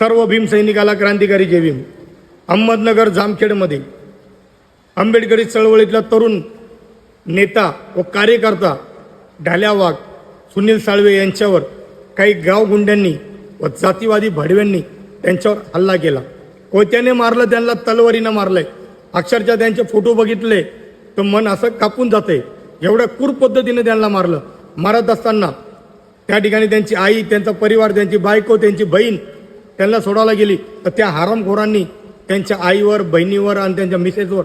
सर्व भीमसैनिकाला क्रांतिकारी जय भीम अहमदनगर जामखेडमध्ये. आंबेडकरी चळवळीतला तरुण नेता व कार्यकर्ता ढाल्या वाघ सुनील साळवे यांच्यावर काही गावगुंड्यांनी व जातीवादी भडव्यांनी त्यांच्यावर हल्ला केला. कोयत्याने मारलं त्यांना तलवारीनं मारलंय. अक्षरशः त्यांचे फोटो बघितले तर मन असं कापून जाते एवढ्या क्रूर पद्धतीने त्यांना मारलं. मारत असताना त्या ठिकाणी त्यांची आई त्यांचा परिवार त्यांची बायको त्यांची बहीण त्यांना सोडायला गेली. तर त्या हरामखोरांनी त्यांच्या आईवर बहिणीवर आणि त्यांच्या मिसेसवर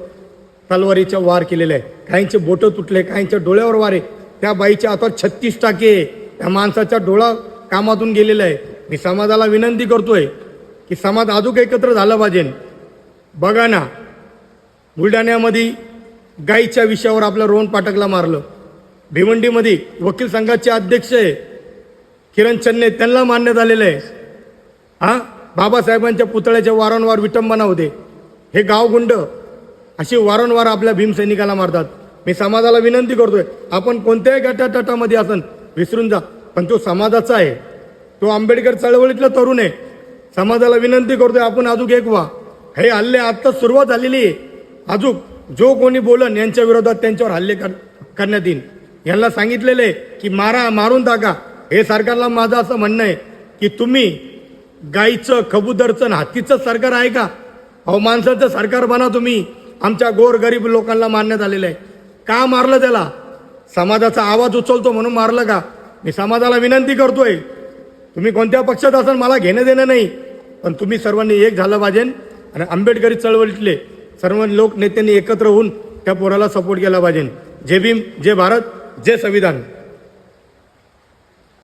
तलवारीच्या वार केलेले आहे. काहींचे बोटं तुटले काहींच्या डोळ्यावर वारे. त्या बाईच्या आता छत्तीस टाके त्या माणसाचा डोळा कामातून गेलेला आहे. मी समाजाला विनंती करतोय की समाज अजून एकत्र झालं पाहिजे. बघा ना बुलढाण्यामध्ये गाईच्या विषयावर आपलं रोहन पाटकला मारलं. भिवंडीमध्ये वकील संघाचे अध्यक्ष आहे. किरण चन्ने त्यांना मान्य झालेलं आहे. हां? बाबासाहेबांच्या पुतळ्याच्या वारंवार विटंबना होते. हे गावगुंड अशी वारंवार आपल्या भीमसैनिकाला मारतात. मी समाजाला विनंती करतोय आपण कोणत्याही गटाटटामध्ये असन विसरून जा. पण तो समाजाचा आहे. तो आंबेडकर चळवळीतला तरुण आहे. समाजाला विनंती करतोय आपण अजून एक व्हा. हे हल्ले आत्ता सुरुवात झालेली आहे. अजून जो कोणी बोलन यांच्या विरोधात त्यांच्यावर हल्ले कर करण्यात येईल. यांना सांगितलेलं आहे की मारा मारून टाका. हे सरकारला माझं असं म्हणणं आहे की तुम्ही गाईचं कबुतरचं आणि हत्तीचं सरकार आहे का? अहो माणसाचं सरकार बना तुम्ही. आमच्या गोरगरीब लोकांना मानण्यात आलेलं आहे. का मारलं त्याला? समाजाचा आवाज उचलतो म्हणून मारलं का? मी समाजाला विनंती करतोय. तुम्ही कोणत्या पक्षात असाल मला घेणं देणं नाही. पण तुम्ही सर्वांनी एक झालं पाहिजे आणि आंबेडकरी चळवळीतले सर्व लोक नेत्यांनी एकत्र होऊन त्या पोराला सपोर्ट केला पाहिजे. जय भीम जय भारत जय संविधान.